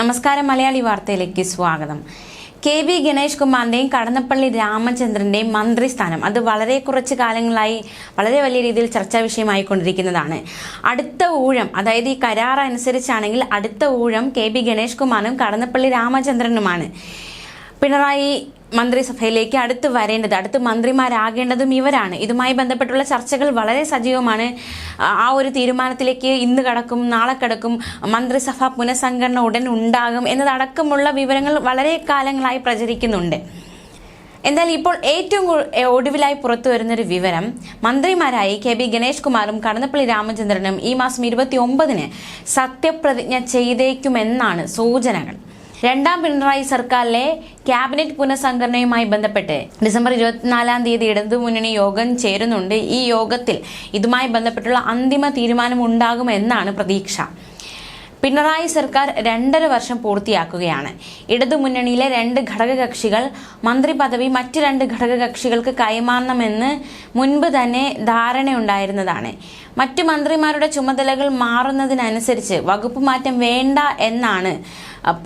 നമസ്കാരം മലയാളി വാർത്തയിലേക്ക് സ്വാഗതം. കെ വി ഗണേഷ് കുമാറിന്റെയും കടന്നപ്പള്ളി രാമചന്ദ്രന്റെയും മന്ത്രിസ്ഥാനം അത് വളരെ കുറച്ച് കാലങ്ങളായി വളരെ വലിയ രീതിയിൽ ചർച്ചാ വിഷയമായി കൊണ്ടിരിക്കുന്നതാണ് അടുത്ത ഊഴം അതായത് ഈ കരാർ അനുസരിച്ചാണെങ്കിൽ അടുത്ത ഊഴം കെ വി ഗണേഷ് കുമാറും കടന്നപ്പള്ളി രാമചന്ദ്രനുമാണ്. പിണറായി മന്ത്രിസഭയിലേക്ക് അടുത്ത് വരേണ്ടത് അടുത്ത് മന്ത്രിമാരാകേണ്ടതും ഇവരാണ്. ഇതുമായി ബന്ധപ്പെട്ടുള്ള ചർച്ചകൾ വളരെ സജീവമാണ്. ആ ഒരു തീരുമാനത്തിലേക്ക് ഇന്ന് കടക്കും നാളെ കടക്കും മന്ത്രിസഭ പുനഃസംഘടന ഉടൻ ഉണ്ടാകും എന്നതടക്കമുള്ള വിവരങ്ങൾ വളരെ കാലങ്ങളായി പ്രചരിക്കുന്നുണ്ട്. എന്നാൽ ഇപ്പോൾ ഏറ്റവും ഒടുവിലായി പുറത്തു വരുന്നൊരു വിവരം മന്ത്രിമാരായി കെ ബി ഗണേഷ് കുമാറും കടന്നപ്പള്ളി രാമചന്ദ്രനും ഈ മാസം ഇരുപത്തി ഒമ്പതിന് സത്യപ്രതിജ്ഞ ചെയ്തേക്കുമെന്നാണ് സൂചനകൾ. രണ്ടാം പിണറായി സർക്കാരിലെ ക്യാബിനറ്റ് പുനഃസംഘടനയുമായി ബന്ധപ്പെട്ട് ഡിസംബർ ഇരുപത്തിനാലാം തീയതി ഇടതുമുന്നണി യോഗം ചേരുന്നുണ്ട്. ഈ യോഗത്തിൽ ഇതുമായി ബന്ധപ്പെട്ടുള്ള അന്തിമ തീരുമാനം ഉണ്ടാകുമെന്നാണ് പ്രതീക്ഷ. പിണറായി സർക്കാർ രണ്ടര വർഷം പൂർത്തിയാക്കുകയാണ്. ഇടതുമുന്നണിയിലെ രണ്ട് ഘടകകക്ഷികൾ മന്ത്രി പദവി മറ്റ് രണ്ട് ഘടകകക്ഷികൾക്ക് കൈമാറണമെന്ന് മുൻപ് തന്നെ ധാരണയുണ്ടായിരുന്നതാണ്. മറ്റു മന്ത്രിമാരുടെ ചുമതലകൾ മാറുന്നതിനനുസരിച്ച് വകുപ്പ് മാറ്റം വേണ്ട എന്നാണ്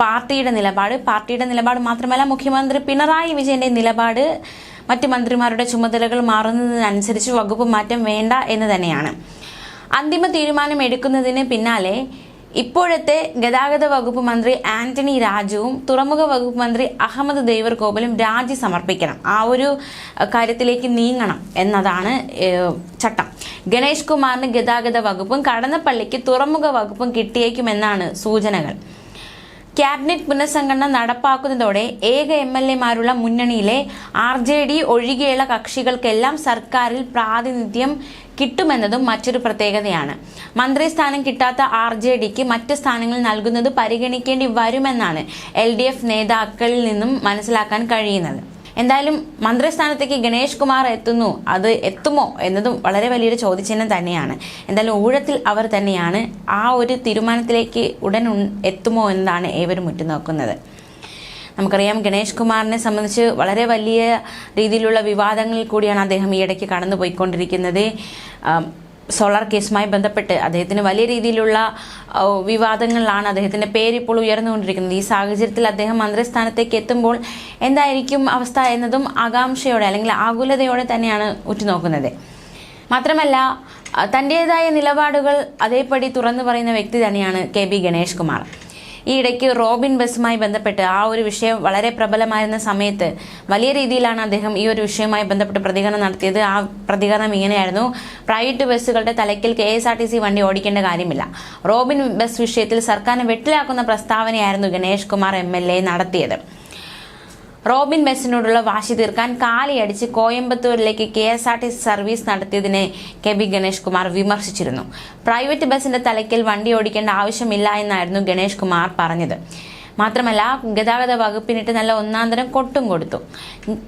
പാർട്ടിയുടെ നിലപാട്. പാർട്ടിയുടെ നിലപാട് മാത്രമല്ല മുഖ്യമന്ത്രി പിണറായി വിജയന്റെ നിലപാട് മറ്റു മന്ത്രിമാരുടെ ചുമതലകൾ മാറുന്നതിനനുസരിച്ച് വകുപ്പ് മാറ്റം വേണ്ട എന്ന് തന്നെയാണ്. അന്തിമ തീരുമാനം എടുക്കുന്നതിന് പിന്നാലെ ഇപ്പോഴത്തെ ഗതാഗത വകുപ്പ് മന്ത്രി ആന്റണി രാജുവും തുറമുഖ വകുപ്പ് മന്ത്രി അഹമ്മദ് ദേവർകോബലും രാജി സമർപ്പിക്കണം. ആ ഒരു കാര്യത്തിലേക്ക് നീങ്ങണം എന്നതാണ് ചട്ടം. ഗണേഷ് കുമാറിന് ഗതാഗത വകുപ്പും കടന്നപ്പള്ളിക്ക് തുറമുഖ വകുപ്പും കിട്ടിയേക്കുമെന്നാണ് സൂചനകൾ. ക്യാബിനറ്റ് പുനഃസംഘടന നടപ്പാക്കുന്നതോടെ ഏക എം എൽ എമാരുള്ള മുന്നണിയിലെ ആർ ജെ ഡി ഒഴികെയുള്ള കക്ഷികൾക്കെല്ലാം സർക്കാരിൽ പ്രാതിനിധ്യം കിട്ടുമെന്നതും മറ്റൊരു പ്രത്യേകതയാണ്. മന്ത്രിസ്ഥാനം കിട്ടാത്ത ആർ ജെ ഡിക്ക് മറ്റ് സ്ഥാനങ്ങൾ നൽകുന്നത് പരിഗണിക്കേണ്ടി വരുമെന്നാണ് എൽ ഡി എഫ് നേതാക്കളിൽ നിന്നും മനസ്സിലാക്കാൻ കഴിയുന്നത്. എന്തായാലും മന്ത്രിസ്ഥാനത്തേക്ക് ഗണേഷ് കുമാർ എത്തുന്നു. അത് എത്തുമോ എന്നതും വളരെ വലിയൊരു ചോദ്യചിഹ്നം തന്നെയാണ്. എന്തായാലും ഊഴത്തിൽ അവർ തന്നെയാണ്. ആ ഒരു തീരുമാനത്തിലേക്ക് ഉടൻ എത്തുമോ എന്നതാണ് ഏവരും ഉറ്റുനോക്കുന്നത്. നമുക്കറിയാം ഗണേഷ് കുമാറിനെ സംബന്ധിച്ച് വളരെ വലിയ രീതിയിലുള്ള വിവാദങ്ങളിൽ കൂടിയാണ് അദ്ദേഹം ഈയിടയ്ക്ക് ഇടയ്ക്ക് കടന്നുപോയിക്കൊണ്ടിരിക്കുന്നത്. ആം, സോളാർ കേസുമായി ബന്ധപ്പെട്ട് അദ്ദേഹത്തിന് വലിയ രീതിയിലുള്ള വിവാദങ്ങളിലാണ് അദ്ദേഹത്തിന്റെ പേര് ഇപ്പോൾ ഉയർന്നുകൊണ്ടിരിക്കുന്നത്. ഈ സാഹചര്യത്തിൽ അദ്ദേഹം മന്ത്രിസ്ഥാനത്തേക്ക് എത്തുമ്പോൾ എന്തായിരിക്കും അവസ്ഥ എന്നതും ആകാംക്ഷയോടെ അല്ലെങ്കിൽ ആകുലതയോടെ തന്നെയാണ് ഉറ്റുനോക്കുന്നത്. മാത്രമല്ല തന്റേതായ നിലപാടുകൾ അതേപടി തുറന്നു പറയുന്ന വ്യക്തി തന്നെയാണ് കെ ബി ഗണേഷ് കുമാർ. ഈ ഇടയ്ക്ക് റോബിൻ ബസുമായി ബന്ധപ്പെട്ട് ആ ഒരു വിഷയം വളരെ പ്രബലമായിരുന്ന സമയത്ത് വലിയ രീതിയിലാണ് അദ്ദേഹം ഈ ഒരു വിഷയവുമായി ബന്ധപ്പെട്ട് പ്രതികരണം നടത്തിയത്. ആ പ്രതികരണം ഇങ്ങനെയായിരുന്നു. പ്രൈവറ്റ് ബസ്സുകളുടെ തലയ്ക്കൽ K S R T C വണ്ടി ഓടിക്കേണ്ട കാര്യമില്ല. റോബിൻ ബസ് വിഷയത്തിൽ സർക്കാരിനെ വെട്ടിലാക്കുന്ന പ്രസ്താവനയായിരുന്നു Ganesh Kumar M L A നടത്തിയത്. റോബിൻ ബസ്സിനോടുള്ള വാശി തീർക്കാൻ കാലിയടിച്ച് കോയമ്പത്തൂരിലേക്ക് K S R T C service നടത്തിയതിനെ K B Ganesh Kumar വിമർശിച്ചിരുന്നു. പ്രൈവറ്റ് ബസിന്റെ തലയ്ക്കൽ വണ്ടി ഓടിക്കേണ്ട ആവശ്യമില്ല എന്നായിരുന്നു ഗണേഷ് കുമാർ പറഞ്ഞത്. മാത്രമല്ല ഗതാഗത വകുപ്പിനിട്ട് നല്ല ഒന്നാന്തരം കൊട്ടും കൊടുത്തു.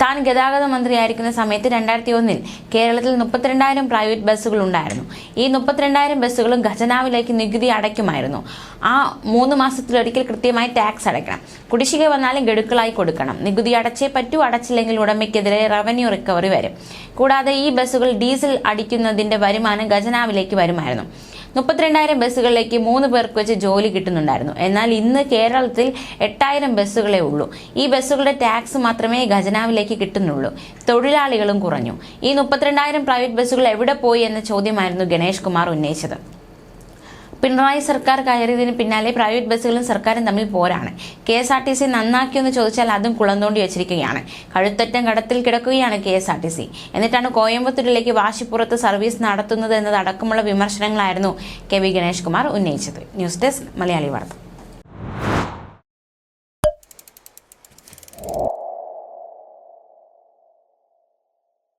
താൻ ഗതാഗത മന്ത്രിയായിരിക്കുന്ന സമയത്ത് രണ്ടായിരത്തി ഒന്നിൽ കേരളത്തിൽ മുപ്പത്തിരണ്ടായിരം പ്രൈവറ്റ് ബസ്സുകൾ ഉണ്ടായിരുന്നു. ഈ മുപ്പത്തിരണ്ടായിരം ബസ്സുകളും ഖജനാവിലേക്ക് നികുതി അടയ്ക്കുമായിരുന്നു. ആ മൂന്ന് മാസത്തിലൊരിക്കൽ കൃത്യമായി ടാക്സ് അടയ്ക്കണം. കുടിശ്ശിക വന്നാലും ഗഡുക്കളായി കൊടുക്കണം. നികുതി അടച്ചേ പറ്റൂ അടച്ചില്ലെങ്കിൽ ഉടമയ്ക്കെതിരെ റവന്യൂ റിക്കവറി വരും. കൂടാതെ ഈ ബസ്സുകൾ ഡീസൽ അടിക്കുന്നതിന്റെ വരുമാനം ഖജനാവിലേക്ക് വരുമായിരുന്നു. മുപ്പത്തിരണ്ടായിരം ബസ്സുകളിലേക്ക് മൂന്ന് പേർക്ക് വെച്ച് ജോലി കിട്ടുന്നുണ്ടായിരുന്നു. എന്നാൽ ഇന്ന് കേരളത്തിൽ എട്ടായിരം ബസ്സുകളേ ഉള്ളൂ. ഈ ബസ്സുകളുടെ ടാക്സ് മാത്രമേ ഖജനാവിലേക്ക് കിട്ടുന്നുള്ളൂ. തൊഴിലാളികളും കുറഞ്ഞു. ഈ മുപ്പത്തിരണ്ടായിരം പ്രൈവറ്റ് ബസ്സുകൾ എവിടെ പോയി എന്ന ചോദ്യമായിരുന്നു ഗണേഷ് കുമാർ ഉന്നയിച്ചത്. പിണറായി സർക്കാർ കയറിയതിന് പിന്നാലെ പ്രൈവറ്റ് ബസ്സുകളും സർക്കാരും തമ്മിൽ പോരാണ്. K S R T C നന്നാക്കിയെന്ന് ചോദിച്ചാൽ അതും കുളന്തോണ്ടി വെച്ചിരിക്കുകയാണ്. കഴുത്തറ്റം കടത്തിൽ കിടക്കുകയാണ് K S R T C. എന്നിട്ടാണ് കോയമ്പത്തൂരിലേക്ക് വാശിപ്പുറത്ത് സർവീസ് നടത്തുന്നത് എന്നതടക്കമുള്ള വിമർശനങ്ങളായിരുന്നു കെ വി ഗണേഷ് കുമാർ ഉന്നയിച്ചത്. ന്യൂസ് ഡെസ്ക് മലയാളി വാർത്ത.